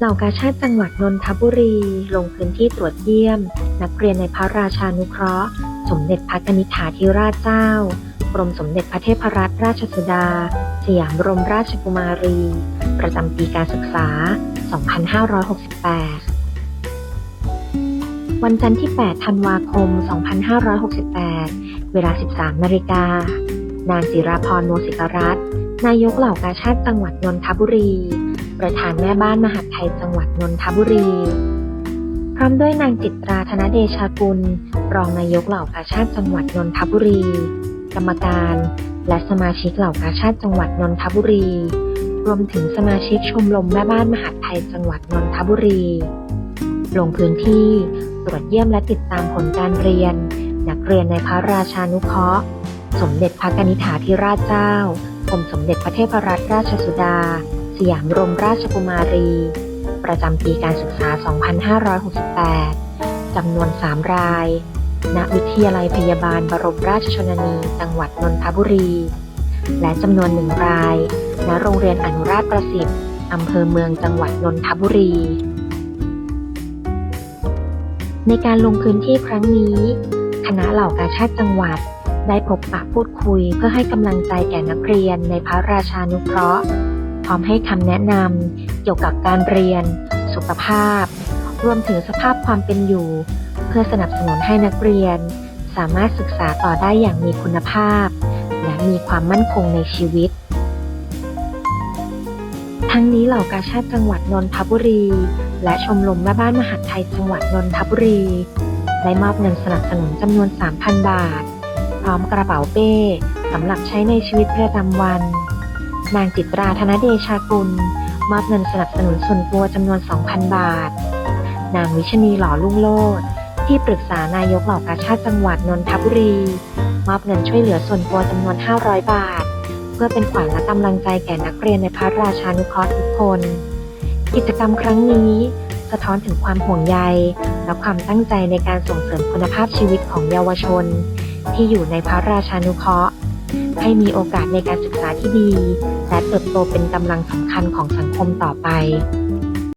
เหล่ากาชาติจังหวัดนนทบุรี ลงพื้นที่ตรวจเยี่ยม นักเรียนในพระราชานุเคราะห์ สมเด็จพระนิษฐาธิราชเจ้ากรมสมเด็จพระเทพรัตนราชสุดา สยามบรมราชกุมารี ประจำปีการศึกษา 2568 วันจันทร์ที่ 8 ธันวาคม 2568 เวลา 13 นาฬิกา นางจิราพรโมสิกรัตน์นายกเหล่ากาชาติจังหวัดนนทบุรี ประธานแม่บ้านมหาดไทยจังหวัดนนทบุรี พร้อมด้วยนางจิตราธนเดชากุล รองนายกเหล่ากาชาติจังหวัดนนทบุรี กรรมการ และสมาชิกเหล่ากาชาติจังหวัดนนทบุรี รวมถึงสมาชิกชมรมแม่บ้านมหาดไทยจังหวัดนนทบุรี ลงพื้นที่ตรวจเยี่ยมและติดตามผลการเรียน นักเรียนในพระราชานุเคราะห์ สมเด็จพระนิษฐาธิราชเจ้ากรมสมเด็จพระเทพรัตนราชสุดา สยามรมราชกุมารี ประจำปีการศึกษา 2568 จำนวน 3 ราย ณ วิทยาลัยพยาบาลบรมราชชนนี จังหวัดนนทบุรี และจำนวนหนึ่งราย ณ โรงเรียนอนุราชประสิทธิ์ อำเภอเมืองจังหวัดนนทบุรี ในการลงพื้นที่ครั้งนี้ คณะเหล่ากาชาติจังหวัดได้พบปะพูดคุยเพื่อให้กำลังใจแก่นักเรียนในพระราชานุเคราะห์ ร้อมให้คำแนะนำเกี่ยวกับการเรียน สุขภาพ รวมถึงสภาพความเป็นอยู่ เพื่อสนับสนุนให้นักเรียน สามารถศึกษาต่อได้อย่างมีคุณภาพ และมีความมั่นคงในชีวิต ทั้งนี้เหล่ากาชาติจังหวัดนนทบุรี และชมรมแม่บ้านมหาดไทยจังหวัดนนทบุรีได้มอบเงินสนับสนุนจำนวน 3,000 บาท พร้อมกระเป๋าเป้สำหรับใช้ในชีวิตประจำวัน นางจิตราธนเดชากุล มอบเงินสนับสนุนส่วนตัวจำนวน 2,000 บาท นางวิชนีหล่อลุ่งโลดที่ปรึกษานายกเหล่ากาชาติจังหวัดนนทบุรี มอบเงินช่วยเหลือส่วนตัวจำนวน 500 บาท เพื่อเป็นขวัญและกำลังใจแก่นักเรียนในพระราชานุเคราะห์ทุกคน กิจกรรมครั้งนี้สะท้อนถึงความห่วงใย และความตั้งใจในการส่งเสริมคุณภาพชีวิตของเยาวชน ที่อยู่ในพระราชานุเคราะห์ ให้มีโอกาสในการศึกษาที่ดี และเติบโตเป็นกำลังสำคัญของสังคมต่อไป